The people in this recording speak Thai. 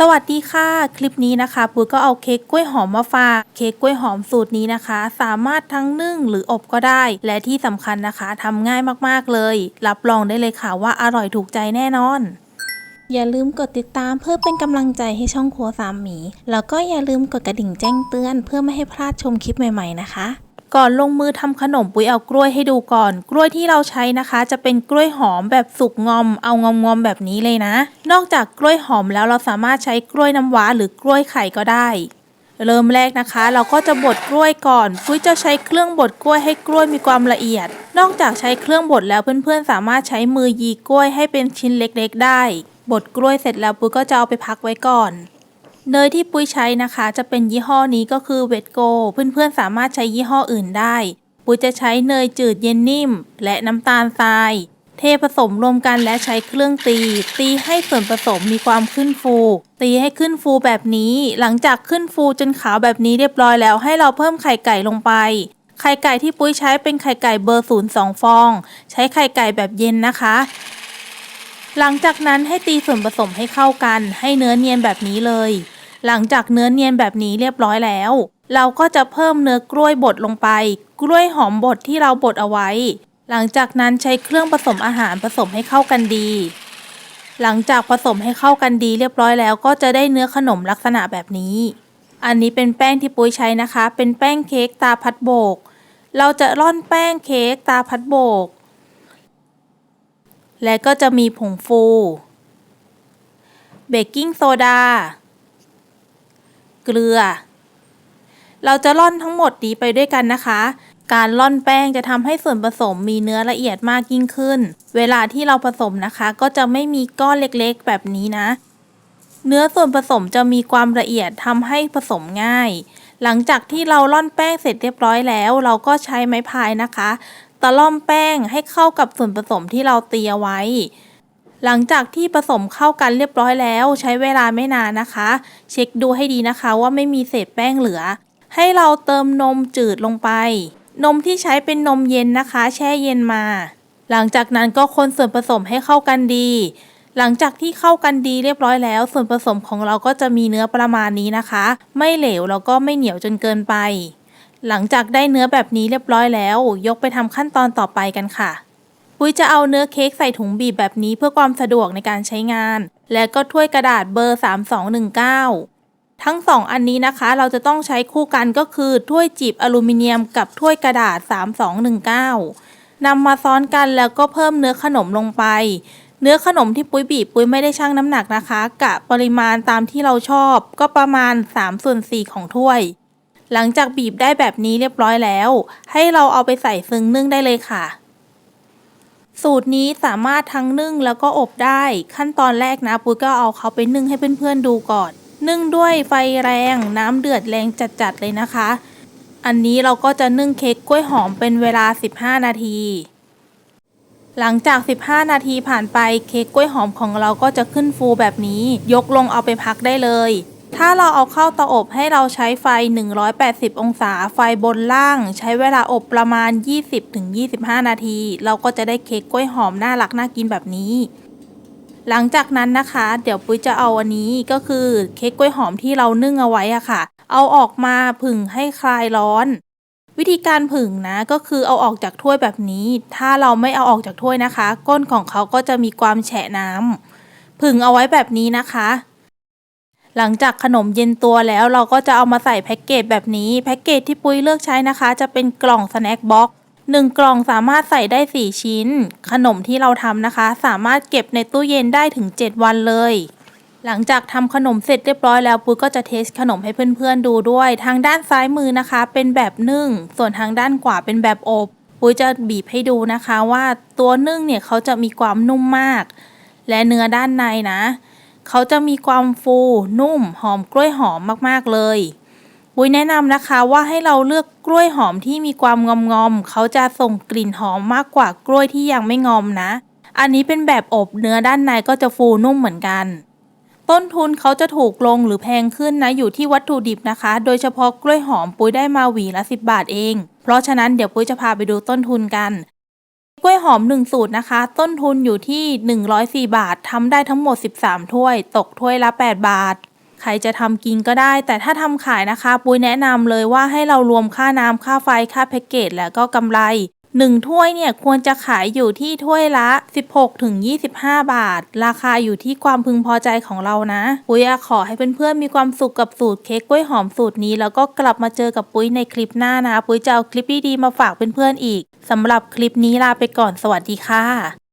สวัสดีค่ะ คลิปนี้นะคะปุ้ยก็เอาเค้กกล้วยหอมมาฝากเค้กกล้วยหอมสูตรนี้นะคะ สามารถทั้งนึ่งหรืออบก็ได้ และที่สำคัญนะคะทำง่ายมากๆเลย รับรองได้เลยค่ะว่าอร่อยถูกใจแน่นอน อย่าลืมกดติดตามเพื่อเป็นกำลังใจให้ช่องครัวสามหมี แล้วก็อย่าลืมกดกระดิ่งแจ้งเตือนเพื่อไม่ให้พลาดชมคลิปใหม่ ๆ นะคะ ก่อนลงมือทำขนมปุ้ยเอากล้วยให้ดูก่อน กล้วยที่เราใช้นะคะ จะเป็นกล้วยหอมแบบสุกงอม เอางอมงอมแบบนี้เลยนะ นอกจากกล้วยหอมแล้วเราสามารถใช้กล้วยน้ำว้าหรือกล้วยไข่ก็ได้ เริ่มแรกนะคะ เราก็จะบดกล้วยก่อนปุ้ยจะใช้เครื่องบดกล้วยให้กล้วยมีความละเอียด นอกจากใช้เครื่องบดแล้วเพื่อนๆ สามารถใช้มือยีกล้วยให้เป็นชิ้นเล็กๆ ได้บดกล้วยเสร็จแล้วปุ้ยก็จะเอาไปพักไว้ก่อน เนยที่ปุ้ยใช้นะคะ จะเป็นยี่ห้อนี้ก็คือเวทโกเพื่อนๆสามารถใช้ยี่ห้ออื่นได้ ปุ้ยจะใช้เนยจืดเย็นนิ่ม และน้ำตาลทราย เทผสมรวมกันและใช้เครื่องตี ตีให้ส่วนผสมมีความขึ้นฟู ตีให้ขึ้นฟูแบบนี้ หลังจากขึ้นฟูจนขาวแบบนี้เรียบร้อยแล้ว ให้เราเพิ่มไข่ไก่ลงไปไข่ไก่ที่ปุ้ยใช้เป็นไข่ไก่เบอร์ศูนย์สองฟอง ใช้ไข่ไก่แบบเย็นนะคะ หลังจากนั้นให้ตีส่วนผสมให้เข้ากัน ให้เนื้อเนียนแบบนี้เลย หลังจากเนื้อเนียนแบบนี้เรียบร้อยแล้ว เราก็จะเพิ่มเนื้อกล้วยบดลงไป กล้วยหอมบดที่เราบดเอาไว้ หลังจากนั้นใช้เครื่องผสมอาหารผสมให้เข้ากันดี หลังจากผสมให้เข้ากันดีเรียบร้อยแล้ว ก็จะได้เนื้อขนมลักษณะแบบนี้ อันนี้เป็นแป้งที่ปุ้ยใช้นะคะ เป็นแป้งเค้กตาพัดโบก เราจะร่อนแป้งเค้กตาพัดโบก และก็จะมีผงฟู เบกกิ้งโซดา เกลือ เราจะร่อนทั้งหมดนี้ไปด้วยกันนะคะ การร่อนแป้งจะทำให้ส่วนผสมมีเนื้อละเอียดมากยิ่งขึ้น เวลาที่เราผสมนะคะ ก็จะไม่มีก้อนเล็กๆ แบบนี้นะ เนื้อส่วนผสมจะมีความละเอียดทำให้ผสมง่าย หลังจากที่เราร่อนแป้งเสร็จเรียบร้อยแล้ว เราก็ใช้ไม้พายนะคะ ตะล่อมแป้งให้เข้ากับส่วนผสมที่เราเตรียมไว้ หลังจากที่ผสมเข้ากันเรียบร้อยแล้ว ใช้เวลาไม่นานนะคะ เช็คดูให้ดีนะคะว่าไม่มีเศษแป้งเหลือ ให้เราเติมนมจืดลงไป นมที่ใช้เป็นนมเย็นนะคะ แช่เย็นมา หลังจากนั้นก็คนส่วนผสมให้เข้ากันดี หลังจากที่เข้ากันดีเรียบร้อยแล้ว ส่วนผสมของเราก็จะมีเนื้อประมาณนี้นะคะ ไม่เหลวแล้วก็ไม่เหนียวจนเกินไป หลังจากได้เนื้อแบบนี้เรียบร้อยแล้ว ยกไปทำขั้นตอนต่อไปกันค่ะ ปุ้ยจะเอาเนื้อเค้กใส่ถุงบีบแบบนี้เพื่อความสะดวกในการใช้งาน และก็ถ้วยกระดาษเบอร์ 3219 ทั้งสองอันนี้นะคะ เราจะต้องใช้คู่กันก็คือถ้วยจีบอลูมิเนียมกับถ้วยกระดาษ 3219นำมาซ้อนกันแล้วก็เพิ่มเนื้อขนมลงไป เนื้อขนมที่ปุ้ยบีบปุ้ยไม่ได้ชั่งน้ำหนักนะคะ กะปริมาณตามที่เราชอบ ก็ประมาณ3ส่วน4ของถ้วยหลังจากบีบได้แบบนี้เรียบร้อยแล้ว ให้เราเอาไปใส่ซึ้งนึ่งได้เลยค่ะ สูตรนี้สามารถทั้งนึ่งแล้วก็อบได้ ขั้นตอนแรกนะปุ้ยก็เอาเขาไปนึ่งให้เพื่อนๆดูก่อน นึ่งด้วยไฟแรงน้ำเดือดแรงจัดๆเลยนะคะ อันนี้เราก็จะนึ่งเค้กกล้วยหอมเป็นเวลา 15 นาที หลังจาก 15 นาทีผ่านไปเค้กกล้วยหอมของเราก็จะขึ้นฟูแบบนี้ ยกลงเอาไปพักได้เลย ถ้าเราเอาเข้าเตาอบให้เราใช้ไฟ 180 องศาไฟบนล่าง ใช้เวลาอบประมาณ 20-25 นาที เราก็จะได้เค้กกล้วยหอมน่ารักน่ากินแบบนี้ หลังจากนั้นนะคะ เดี๋ยวปุ้ยจะเอาอันนี้ก็คือเค้กกล้วยหอมที่เรานึ่งเอาไว้อะค่ะ เอาออกมาผึ่งให้คลายร้อน วิธีการผึ่งนะก็คือเอาออกจากถ้วยแบบนี้ ถ้าเราไม่เอาออกจากถ้วยนะคะ ก้นของเขาก็จะมีความแฉะน้ำผึ่งเอาไว้แบบนี้นะคะ หลังจากขนมเย็นตัวแล้วเราก็จะเอามาใส่แพ็กเกจแบบนี้ แพ็กเกจที่ปุ้ยเลือกใช้นะคะ จะเป็นกล่องสแน็คบ็อกหนึ่งกล่องสามารถใส่ได้ 4 ชิ้น ขนมที่เราทำนะคะ สามารถเก็บในตู้เย็นได้ถึง 7 วันเลย หลังจากทำขนมเสร็จเรียบร้อยแล้วปุ้ยก็จะเทสขนมให้เพื่อนๆดูด้วย ทางด้านซ้ายมือนะคะ เป็นแบบนึ่ง ส่วนทางด้านขวาเป็นแบบอบ ปุ้ยจะบีบให้ดูนะคะว่าตัวนึ่งเนี่ยเขาจะมีความนุ่มมาก และเนื้อด้านในนะ เขาจะมีความฟูนุ่มหอมกล้วยหอมมากๆเลยปุ้ยแนะนำนะคะว่าให้เราเลือกกล้วยหอมที่มีความงอมงอมๆเขาจะส่งกลิ่นหอมมากกว่ากล้วยที่ยังไม่งอมนะ อันนี้เป็นแบบอบเนื้อด้านในก็จะฟูนุ่มเหมือนกัน ต้นทุนเขาจะถูกลงหรือแพงขึ้นนะอยู่ที่วัตถุดิบนะคะ โดยเฉพาะกล้วยหอมปุ้ยได้มาหวีละ 10 บาทเอง เพราะฉะนั้นเดี๋ยวปุ้ยจะพาไปดูต้นทุนกัน กล้วยหอม 1 สูตรนะคะ ต้นทุนอยู่ที่ 104 บาททำได้ทั้งหมด 13 ถ้วย ตกถ้วยละ 8 บาท ใครจะทำกินก็ได้ แต่ถ้าทำขายนะคะ ปุ้ยแนะนำเลยว่าให้เรารวมค่าน้ำค่าไฟค่าแพ็กเกจแล้วก็กำไร 1 ถ้วยเนี่ยควรจะขายอยู่ที่ถ้วยละ 16-25 บาท ราคาอยู่ที่ความพึงพอใจของเรานะ ปุ้ยอขอให้เพื่อนๆมีความสุขกับสูตรเค้กกล้วยหอมสูตรนี้ แล้วก็กลับมาเจอกับปุ้ยในคลิปหน้านะ ปุ้ยจะเอาคลิปดีๆมาฝากเพื่อนๆอีกสำหรับคลิปนี้ลาไปก่อนสวัสดีค่ะ